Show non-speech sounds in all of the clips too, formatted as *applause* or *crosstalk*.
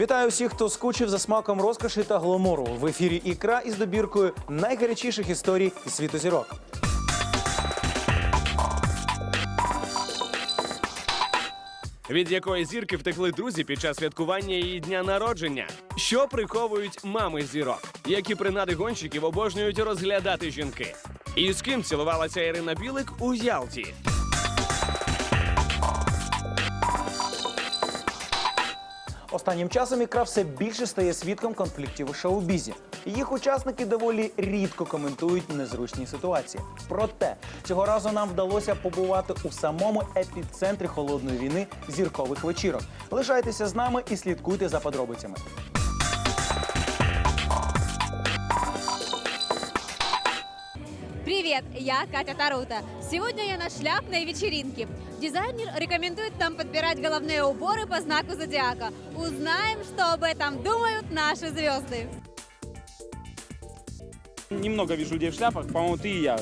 Вітаю всіх, хто скучив за смаком розкоші та гламуру. В ефірі ікра із добіркою найгарячіших історій із світу зірок. Від якої зірки втекли друзі під час святкування її дня народження? Що приховують мами зірок? Які принади гонщиків обожнюють розглядати жінки? І з ким цілувалася Ірина Білик у Ялті? Останнім часом ікра все більше стає свідком конфліктів у шоу-бізі. Їх учасники доволі рідко коментують незручні ситуації. Проте цього разу нам вдалося побувати у самому епіцентрі холодної війни зіркових вечірок. Лишайтеся з нами і слідкуйте за подробицями. Привет, я Катя Тарута. Сегодня я на шляпной вечеринке. Дизайнер рекомендует нам подбирать головные уборы по знаку зодиака. Узнаем, что об этом думают наши звезды. Немного вижу людей в шляпах, по-моему, ты и я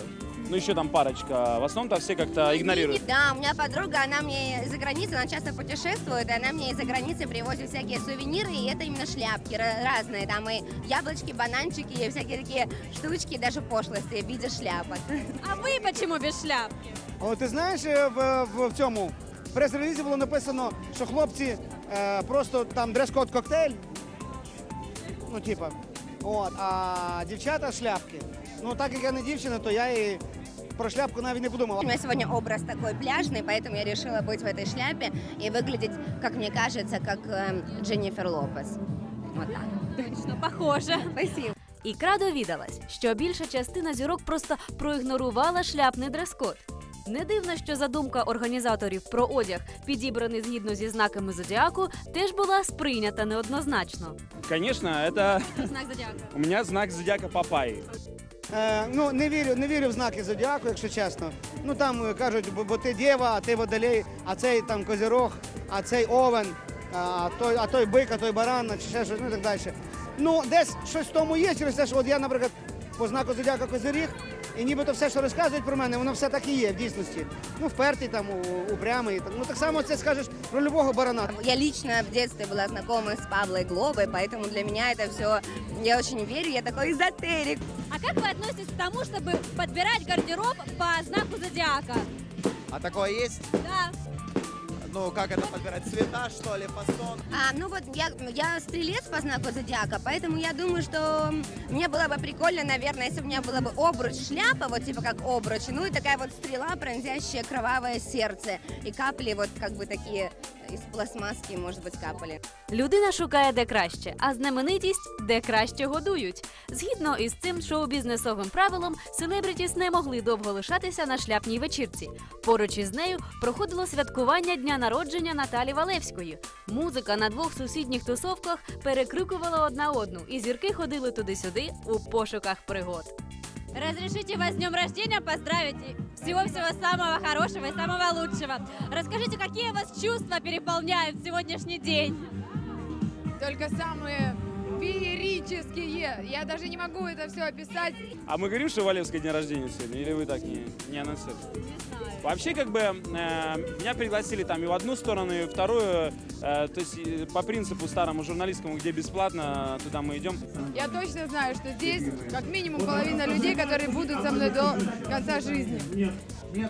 Ну, еще там парочка. В основном-то все как-то игнорируют. Да, у меня подруга, она мне из-за границы, она часто путешествует, и она мне из-за границы привозит всякие сувениры, и это именно шляпки ра- разные, там и яблочки, бананчики, и всякие такие штучки, даже пошлости в виде шляпок. *laughs* А вы почему без шляпки? О, ти знаєш, е, в, в, в цьому в прес-релізі було написано, що хлопці е, просто там дрес-код коктейль. Ну, типа. От, а дівчата шляпки. Ну, так як я не дівчина, то я і про шляпку навіть не У подумала. меня сегодня образ такой пляжный, поэтому я решила быть в этой шляпе и выглядеть, как мне кажется, как э, Дженнифер Лопес. Вот так. Точно, похоже. Спасибо. Ікра довідалась, що більша частина зірок просто проігнорувала шляпний дрес-код. Не дивно, що задумка організаторів про одяг, підібраний згідно зі знаками зодіаку, теж була сприйнята неоднозначно. Конечно, это Знак зодиака. у меня знак зодиака Папайи. Е, ну, не вірю, не вірю в знаки зодіаку, якщо чесно. Ну там е, кажуть, бо, бо ти дєва, а ти водолей, а цей там козірог, а цей овен, а той, а той бик, а той баран, чи ще щось, ну і так далі. Ну, десь щось в тому є, через те, що от я, наприклад, по знаку зодіака козиріг, і нібито все, що розказують про мене, воно все так і є в дійсності. Ну, впертий там, у- упрямий. Так, ну так само це скажеш про любого барана. Я лично в детстве была знакома с Паблой Глобой, поэтому для меня это все, я очень верю, я такой эзотерик. А как вы относитесь к тому, чтобы подбирать гардероб по знаку зодиака? А такое есть? Да. Ну, как это подбирать? Цвета, что ли, фасон? А, ну вот я, я стрелец по знаку зодиака, поэтому я думаю, что мне было бы прикольно, наверное, если бы у меня было бы обруч шляпа, вот типа как обруч, ну и такая вот стрела, пронзящая кровавое сердце, и капли вот как бы такие из пластмасски, может быть, капали. Людина шукає де краще, а знаменитість де краще годують. Згідно із цим шоу-бізнесовим правилом, селебрітіс не могли довго лишатися на шляпній вечірці. Поруч із нею проходило святкування дня народження Наталі Валевської. Музика на двох сусідніх тусовках перекрикувала одна одну, і зірки ходили туди-сюди у пошуках пригод. Разрешите вас с днем рождения поздравить и всего-всего самого хорошего и самого лучшего. Расскажите, какие вас чувства переполняют в сегодняшний день? только самые феерические. Я даже не могу это все описать. А мы говорим, что Валевское день рождения сегодня? Или вы так не, не анонсируете? Вообще, как бы, э, меня пригласили там и в одну сторону, и в вторую. Э, то есть, э, по принципу старому журналистскому, где бесплатно, туда мы идем. Я точно знаю, что здесь как минимум половина людей, которые будут со мной до конца жизни.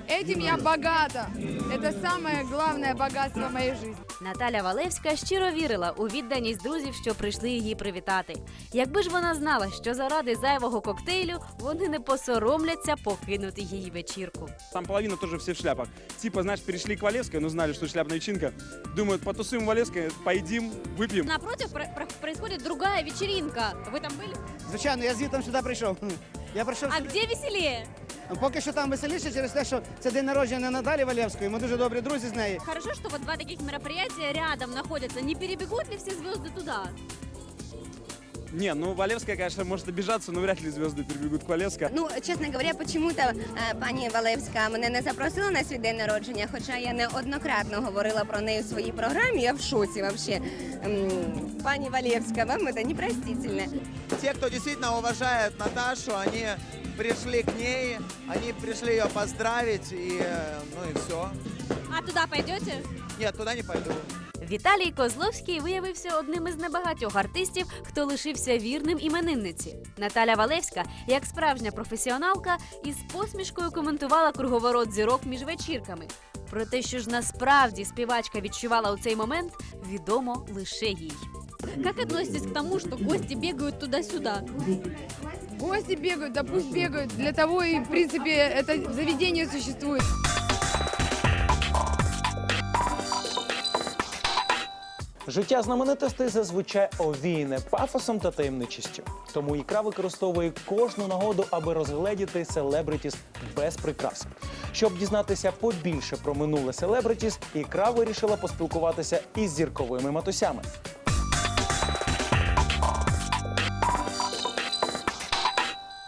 Этим я богата. Это самое главное богатство моей жизни. Наталя Валевська щиро вірила у відданість друзів, що прийшли її привітати. Якби ж вона знала, що заради зайвого коктейлю вони не посоромляться покинути її вечірку. Там половина тоже все в шляпах. Типа, знаешь, перешли к Валевской, но знали, что шляпная вечеринка. Думают, потусуем в Валевской, поедим, выпьем. Напротив про- про- происходит другая вечеринка. Вы там были? Звичайно, я звідти сюди прийшов. Я прийшов А сюди. где веселее? Поки що там веселіше через те, що це день народження Наталі Валєвської. Ми дуже добрі друзі з нею. Хорошо, что вот два таких мероприятия рядом находятся. Не перебегут ли все звезды туда? Не, ну Валевская, конечно, может обижаться, но вряд ли звезды перебегут к Валевской. Ну, чесно говоря, почему-то е, пані Валевська мене не запросила на свій день народження, хоча я неоднократно говорила про неї в своїй програмі. Я в шоці вообще. М, Пані Валевська, вам це непростительно. Те, кто действительно уважает Наташу, они пришли к ней, они пришли ее поздравить, и, э, ну и все. А туда пойдете? Нет, туда не пойду. Віталій Козловський виявився одним із небагатьох артистів, хто лишився вірним іменинниці. Наталя Валевська, як справжня професіоналка, із посмішкою коментувала круговорот зірок між вечірками. Про те, що ж насправді співачка відчувала у цей момент, відомо лише їй. Как относитесь к тому, что гости бегают туда-сюда? Гости бегают, да пусть бегают. Для того и, в принципе, это заведение существует. Життя знаменитостей зазвичай овіяне пафосом та таємничістю. Тому ікра використовує кожну нагоду, аби розгледіти селебритіс без прикрас. Щоб дізнатися побільше про минуле селебритіс, ікра вирішила поспілкуватися із зірковими матусями.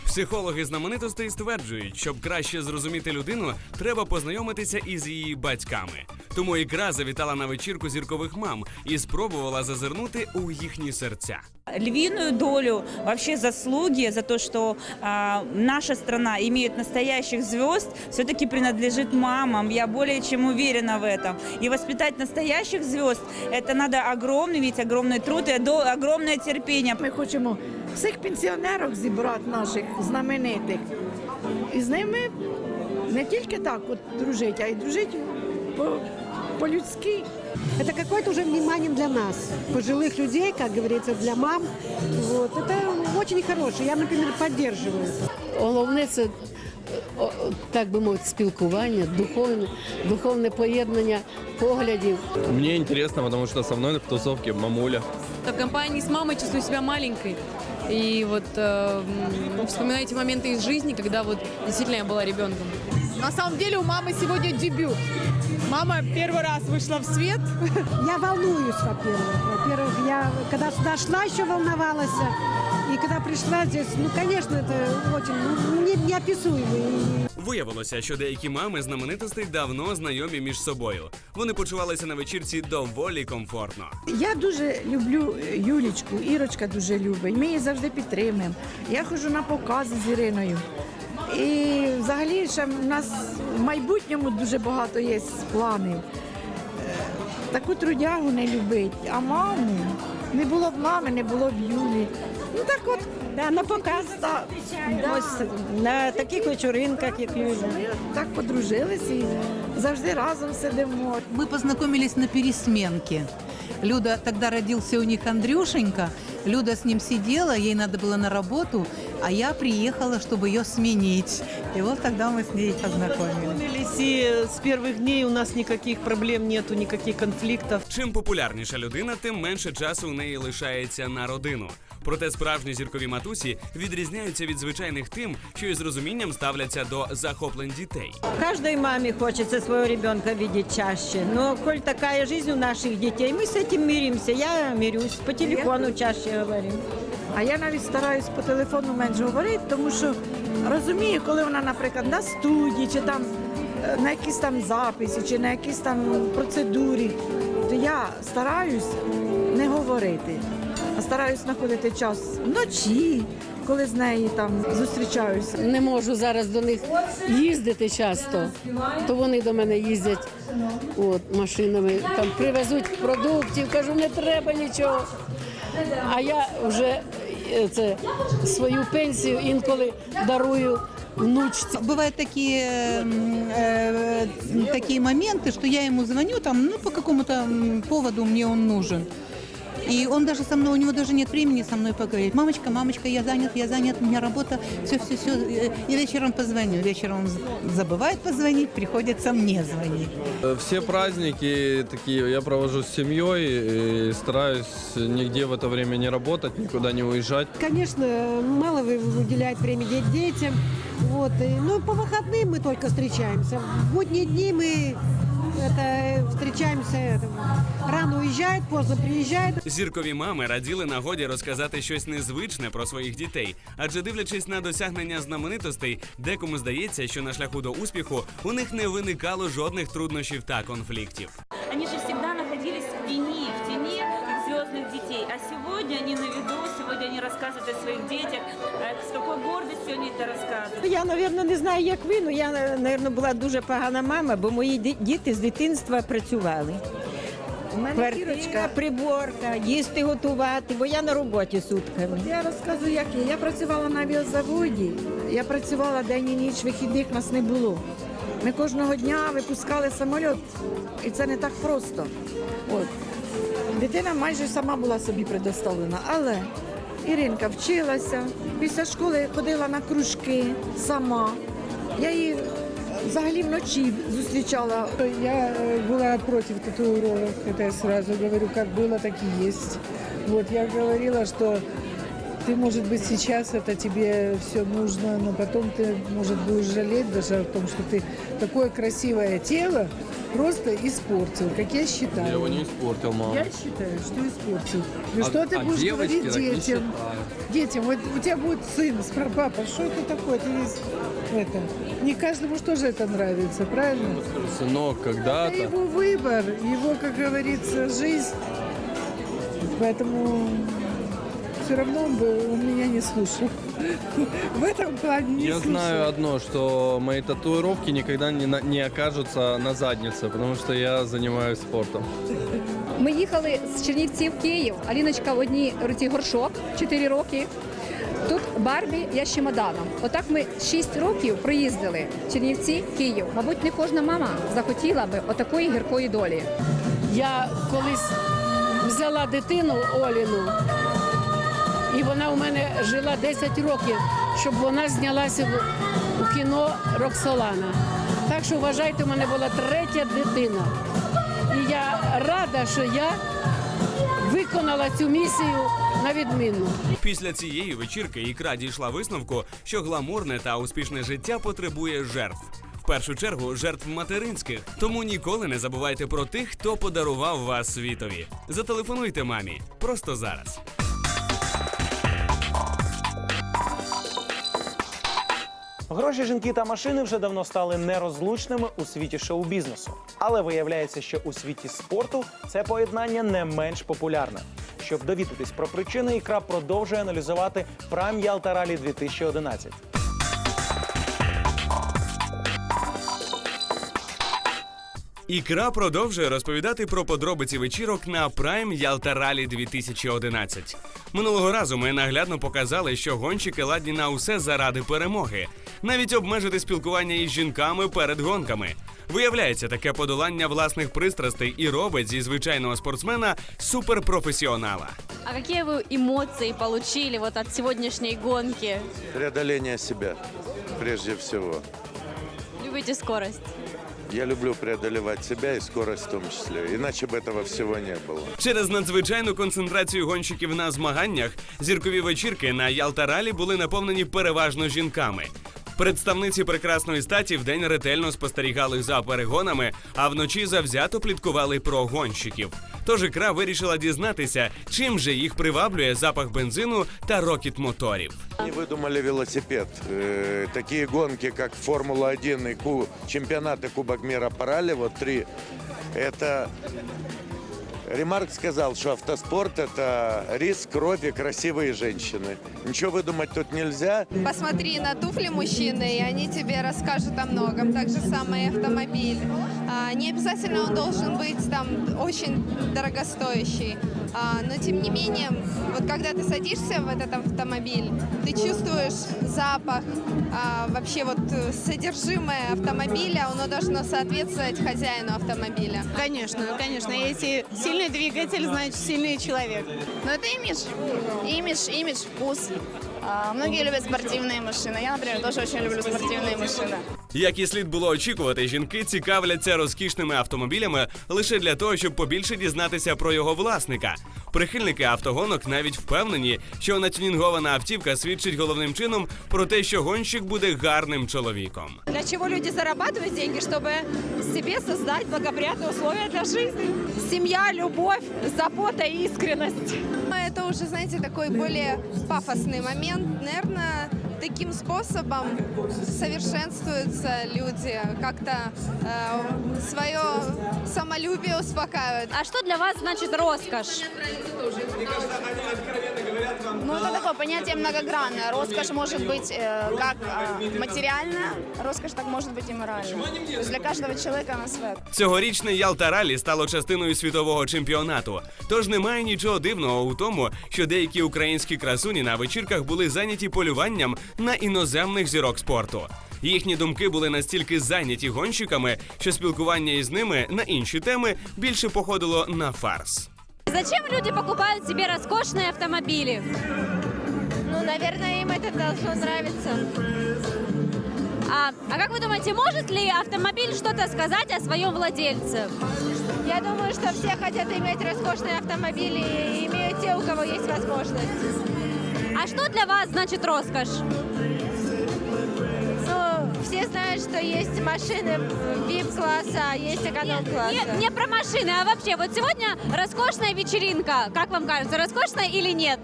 Психологи знаменитостей стверджують, щоб краще зрозуміти людину, треба познайомитися із її батьками. Тому ікра завітала на вечірку зіркових мам і спробувала зазирнути у їхні серця. львиную долю вообще заслуги за то, что а, наша страна имеет настоящих звезд, все-таки принадлежит мамам. Я более чем уверена в этом. И воспитать настоящих звезд, это надо огромный, ведь огромный труд и до- огромное терпение. Ми хочемо всіх пенсіонерок зібрати наших знаменитих. І з ними не тільки так от дружити, а й дружити по- по-людськи. Это какое-то уже внимание для нас, пожилых людей, как говорится, для мам. Вот. Это очень хорошее. Я, например, поддерживаю. Головне це о, о, так би мовити, спілкування, духовне, духовне поєднання поглядів. Мне интересно, потому что со мной в тусовке мамуля. В компании с мамой чувствую себя маленькой. И вот э, м, вспоминаю эти моменты из жизни, когда вот действительно я была ребенком. На самом деле у мамы сегодня дебют. Мама первый раз вышла в свет. Я волнуюсь, во-первых. Во-первых, я когда сюда шла, еще волновалась. И когда пришла здесь, ну, конечно, это очень ну, не, неописуемый. Виявилося, що деякі мами знаменитостей давно знайомі між собою. Вони почувалися на вечірці доволі комфортно. Я дуже люблю Юлічку, Ірочка дуже любить. Ми її завжди підтримуємо. Я ходжу на покази з Іриною. І взагалі ще в нас в майбутньому дуже багато є планів. Е, Таку трудягу не любить, а маму не було б мами, не було б Юлі. Ну так от Да, на показ. так, Ось на таких вечоринках, як Юля. ми так подружилися і завжди разом сидимо. Мы познакомились на пересменке. Люда, тогда родился у них Андрюшенька. Люда с ним сидела, ей надо было на работу, а я приехала, чтобы ее сменить. И вот тогда мы с ней познакомились. И с первых дней у нас никаких проблем нету, никаких конфликтов. Чим популярніша людина, тим менше часу у неї лишається на родину. Проте справжні зіркові матусі відрізняються від звичайних тим, що із розумінням ставляться до захоплень дітей. Каждой маме хочется своего ребенка видеть чаще. Но коль такая жизнь у наших детей, мы с этим миримся. Я мирюсь, по телефону чаще говорим. А я навіть стараюсь по телефону менше говорити, тому що розумію, коли вона, наприклад, на студії, чи там е, на якійсь там записі, чи на якійсь там процедурі, то я стараюсь не говорити, стараюсь знаходити час вночі, коли з нею там зустрічаюся. Не можу зараз до них їздити часто, то вони до мене їздять от, машинами, там привезуть продуктів, кажу, не треба нічого. А я вже е, це, свою пенсію інколи дарую внучці. Бывают такие, м, э, такие моменты, что я ему звоню, там, ну, по какому-то м, поводу мне он нужен. И он даже со мной, у него даже нет времени со мной поговорить. Мамочка, мамочка, я занят, я занят, у меня работа, все, все, все. И вечером позвоню. Вечером он з- забывает позвонить, приходится мне звонить. Э, Все праздники такие я провожу с семьей и стараюсь нигде в это время не работать, никуда не уезжать. Конечно, мало вы- уделяет время де- детям. Вот. и, Ну, по выходным мы только встречаемся. В будние дни мы это, встречаемся. это, рано уезжает, поздно приезжает. Зіркові мами раділи нагоді розказати щось незвичне про своїх дітей, адже дивлячись на досягнення знаменитостей, декому здається, що на шляху до успіху у них не виникало жодних труднощів та конфліктів. Они же всегда сегодня они на виду, сегодня они рассказывают о своих детях. Э, С какой гордостью они это рассказывают. Я, напевно, не знаю, як ви, але я, напевно, була дуже погана мама, бо мої ді- діти з дитинства працювали. Квартира, приборка, їсти готувати, бо я на роботі сутками. Я розказую, як я. Я працювала на авіазаводі. Я працювала день і ніч, вихідних нас не було. Ми кожного дня випускали самоліт, і це не так просто. От. Дитина майже сама була собі предоставлена, але Іринка вчилася, після школи ходила на кружки сама. Я її взагалі вночі зустрічала. Я э, была против татуировок, это я сразу говорю, как было, так и есть. Вот я говорила, что ты, может быть, сейчас это тебе все нужно, но потом ты, может, будешь жалеть даже о том, что ты такое красивое тело просто испортил, как я считаю. Я его не испортил, мама. Я считаю, что испортил. Ну А- что ты а будешь говорить детям? Детям, вот у тебя будет сын, спра- папа, что это такое? Ты весь это. Не каждому же тоже это нравится, правильно? Сынок, Это когда-то... его выбор, его, как говорится, жизнь. Поэтому все равно он бы он меня не слушал. *laughs* В этом плане не Я слушал. знаю одно, что мои татуировки никогда не, на- не окажутся на заднице, потому что я занимаюсь спортом. Ми їхали з Чернівців в Київ. Аліночка в одній руці горшок 4 роки. Тут Барбі, я з чемоданом. Отак ми 6 років проїздили Чернівці, Київ. Мабуть, не кожна мама захотіла би отакої гіркої долі. Я колись взяла дитину Оліну, і вона у мене жила 10 років, щоб вона знялася в, у кіно Роксолана. Так що вважайте, у мене була третя дитина. І я рада, що я виконала цю місію на відмінно. Після цієї вечірки ікра дійшла висновку, що гламурне та успішне життя потребує жертв. В першу чергу жертв материнських. Тому ніколи не забувайте про тих, хто подарував вас світові. Зателефонуйте мамі просто зараз. Гроші, жінки та машини вже давно стали нерозлучними у світі шоу-бізнесу. Але виявляється, що у світі спорту це поєднання не менш популярне. Щоб довідатись про причини, ікра продовжує аналізувати Prime Yalta Rally 2011. Ікра продовжує розповідати про подробиці вечірок на Prime Ялта Ралі 2011. Минулого разу ми наглядно показали, що гонщики ладні на усе заради перемоги, навіть обмежити спілкування із жінками перед гонками. Виявляється, таке подолання власних пристрастей і робить зі звичайного спортсмена суперпрофесіонала. А які ви емоції получили вот от сьогоднішньої гонки? Преодоление себя, прежде всего. Любите скорость? Я люблю преодолевать себя и скорость в том числе. Иначе бы этого всего не было. Через надзвичайну концентрацію гонщиків на змаганнях зіркові вечірки на Ялта Ралі були наповнені переважно жінками. Представниці прекрасної статі вдень ретельно спостерігали за перегонами, а вночі завзято пліткували про гонщиків. Тож ікра вирішила дізнатися, чим же їх приваблює запах бензину та рокіт моторів. Они выдумали велосипед. Э, такие гонки, как Формула-1 и Ку, чемпионаты Кубок мира по ралли, вот три, это... Ремарк сказал, что автоспорт – это риск, кровь и красивые женщины. Ничего выдумать тут нельзя. Посмотри на туфли мужчины, и они тебе расскажут о многом. Так же самое и автомобиль. А, не обязательно он должен быть там очень дорогостоящий. А, но тем не менее, вот когда ты садишься в этот автомобиль, ты чувствуешь запах, а, вообще вот э, содержимое автомобиля, оно должно соответствовать хозяину автомобиля. Конечно, конечно. Если сильный двигатель, значит сильный человек. Но это имидж. Имидж, имидж, вкус. А, многие любят спортивные машины. Я, например, тоже очень люблю спортивные машины. Як і слід було очікувати, жінки цікавляться розкішними автомобілями лише для того, щоб побільше дізнатися про його власника. Прихильники автогонок навіть впевнені, що натюнінгована автівка свідчить головним чином про те, що гонщик буде гарним чоловіком. Для чего люди зарабатывают деньги? Чтобы себе создать благоприятные условия для жизни. Семья, любовь, забота и искренность. Это уже, знаете, такой более пафосный момент. Наверное, таким способом совершенствуются люди, как-то э, свое самолюбие успокаивают. А що для вас значить розкош? Ну, это такое понятие многогранное. Роскошь может быть э, как э, материальная, роскошь так может быть и моральная. То есть для каждого человека она своя. Цьогорічне Ялта Ралі стало частиною світового чемпіонату. Тож немає нічого дивного у тому, що деякі українські красуні на вечірках були зайняті полюванням на іноземних зірок спорту. Їхні думки були настільки зайняті гонщиками, що спілкування із ними на інші теми більше походило на фарс. Зачем люди покупают себе роскошные автомобили? Наверное, им это должно нравиться. А, а как вы думаете, может ли автомобиль что-то сказать о своем владельце? Я думаю, что все хотят иметь роскошные автомобили и имеют те, у кого есть возможность. А что для вас значит роскошь? Ну, все знают, что есть машины VIP-класса, а есть эконом-класса. Нет, не про машины, а вообще. Вот сегодня роскошная вечеринка. Как вам кажется, роскошная или нет?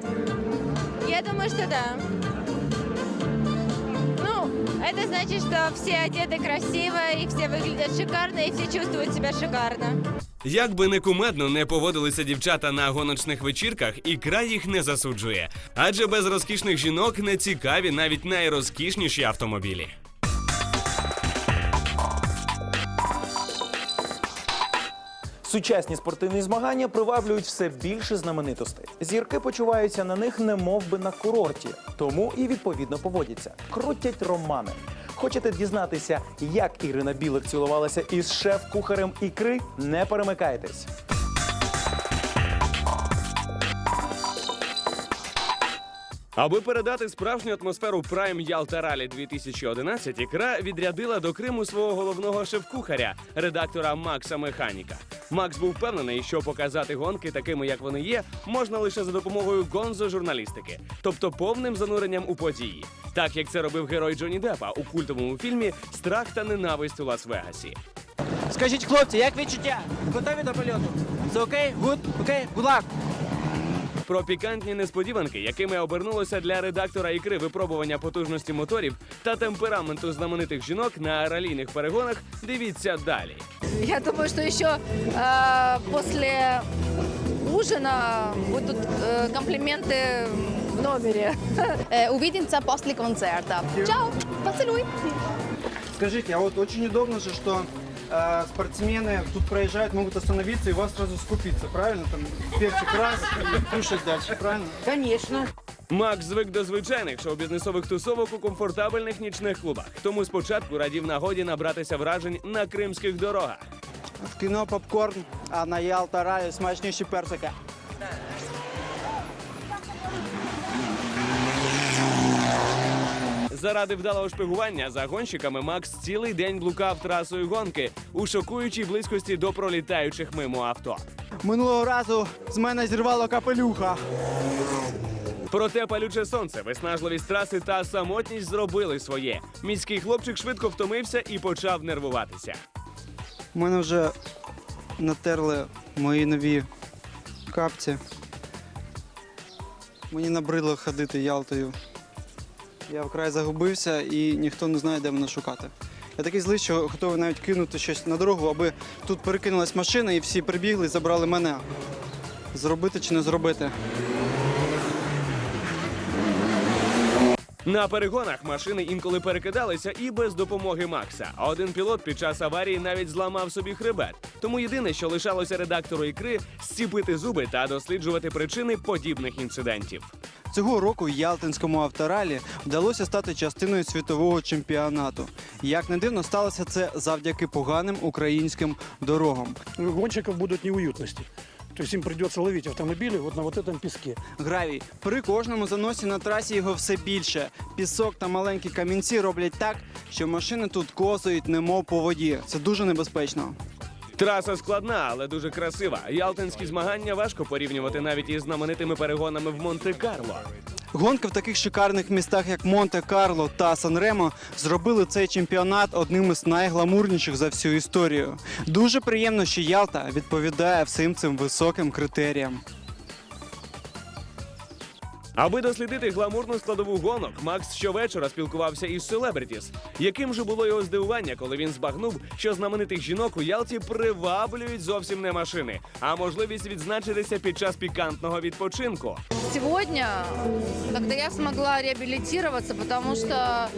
Я думаю, что да. Ну, это значит, что все одеты красиво, и все выглядят шикарно, и все чувствуют себя шикарно. Як би не кумедно не поводилися дівчата на гоночних вечірках, ікра їх не засуджує. Адже без розкішних жінок не цікаві навіть найрозкішніші автомобілі. Сучасні спортивні змагання приваблюють все більше знаменитостей. Зірки почуваються на них немов би на курорті, тому і відповідно поводяться. Крутять романи. Хочете дізнатися, як Ірина Білик цілувалася із шеф-кухарем ікри? Не перемикайтесь. Аби передати справжню атмосферу Prime Ялта Ралі 2011, ікра відрядила до Криму свого головного шеф-кухаря, редактора Макса Механіка. Макс був впевнений, що показати гонки такими, як вони є, можна лише за допомогою гонзо-журналістики, тобто повним зануренням у події, так як це робив герой Джонні Деппа у культовому фільмі Страх та ненависть у Лас-Вегасі. Скажіть, хлопці, як відчуття? Готові до польоту? Все окей? Гуд? Окей? Гулак? Про пікантні несподіванки, якими обернулося для редактора ікри випробування потужності моторів та темпераменту знаменитих жінок на ралійних перегонах, дивіться далі. Я думаю, что еще э, после ужина будут э, комплименты в номере. Э, Увидимся после концерта. Чао, поцелуй. Скажите, а вот очень удобно же, что э, спортсмены тут проезжают, могут остановиться и вас сразу скупиться, правильно? Там перчик раз и кушать дальше, правильно? Конечно. Макс звик до звичайних шоу-бізнесових тусовок у комфортабельних нічних клубах. Тому спочатку радів нагоді набратися вражень на кримських дорогах. В кіно попкорн, а на Ялта Ралі смачніші персики. Заради вдалого шпигування за гонщиками Макс цілий день блукав трасою гонки у шокуючій близькості до пролітаючих мимо авто. Минулого разу з мене зірвало капелюха. Проте палюче сонце, виснажливість траси та самотність зробили своє. Міський хлопчик швидко втомився і почав нервуватися. У мене вже натерли мої нові капці. Мені набридло ходити Ялтою. Я вкрай загубився і ніхто не знає, де мене шукати. Я такий злий, що готовий навіть кинути щось на дорогу, аби тут перекинулась машина і всі прибігли і забрали мене. Зробити чи не зробити? На перегонах машини інколи перекидалися і без допомоги Макса. А один пілот під час аварії навіть зламав собі хребет. Тому єдине, що лишалося редактору ікри, зціпити зуби та досліджувати причини подібних інцидентів. Цього року Ялтинському авторалі вдалося стати частиною світового чемпіонату. Як не дивно, сталося це завдяки поганим українським дорогам. у гонщиков будут неуютности. То есть им придется ловить автомобили вот на вот этом песке. Гравій при кожному заносі на трасі його все більше. Пісок та маленькі камінці роблять так, що машини тут косують, немов по воді. Це дуже небезпечно. Траса складна, але дуже красива. Ялтинські змагання важко порівнювати навіть із знаменитими перегонами в Монте-Карло. Гонки в таких шикарних містах, як Монте-Карло та Сан-Ремо, зробили цей чемпіонат одним із найгламурніших за всю історію. Дуже приємно, що Ялта відповідає всім цим високим критеріям. Аби дослідити гламурну складову гонок, Макс щовечора спілкувався із селебритіс. Яким же було його здивування, коли він збагнув, що знаменитих жінок у Ялті приваблюють зовсім не машини, а можливість відзначитися під час пікантного відпочинку. Сегодня, когда я смогла реабилитироваться, потому что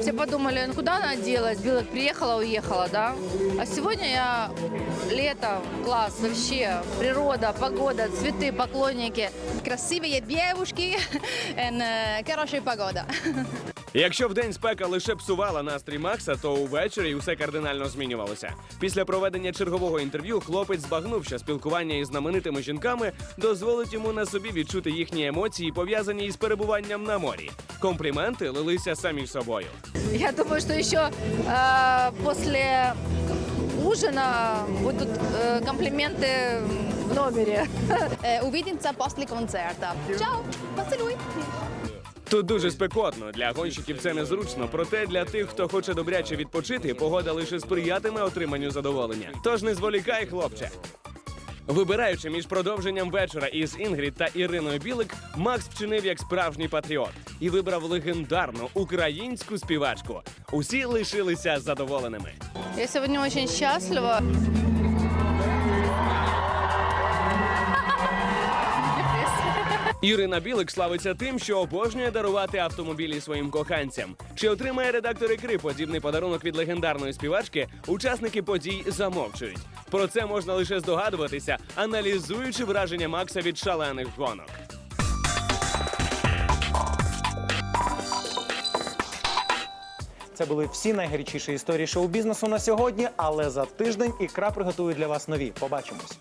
все подумали, ну куда она делась, Билок приехала, уехала, да? А сегодня я лето, класс, вообще, природа, погода, цветы, поклонники. Красивые девушки, и хорошая погода. Якщо вдень спека лише псувала настрій Макса, то увечері усе кардинально змінювалося. Після проведення чергового інтерв'ю хлопець збагнув, що спілкування із знаменитими жінками дозволить йому на собі відчути їхні емоції, пов'язані із перебуванням на морі. Компліменти лилися самі собою. Я думаю, что еще э, после ужина будут э, комплименты в номере. Увидимся после концерта. Чао, поцелуй. Тут дуже спекотно. Для гонщиків це незручно. Проте для тих, хто хоче добряче відпочити, погода лише сприятиме отриманню задоволення. Тож не зволікай, хлопче. Вибираючи між продовженням вечора із Інгрід та Іриною Білик, Макс вчинив як справжній патріот і вибрав легендарну українську співачку. Усі лишилися задоволеними. Я сегодня очень счастлива. Ірина Білик славиться тим, що обожнює дарувати автомобілі своїм коханцям. Чи отримає редактор ікри подібний подарунок від легендарної співачки? Учасники подій замовчують. Про це можна лише здогадуватися, аналізуючи враження Макса від шалених гонок. Це були всі найгарячіші історії шоу-бізнесу на сьогодні. Але за тиждень ікра приготує для вас нові. Побачимось.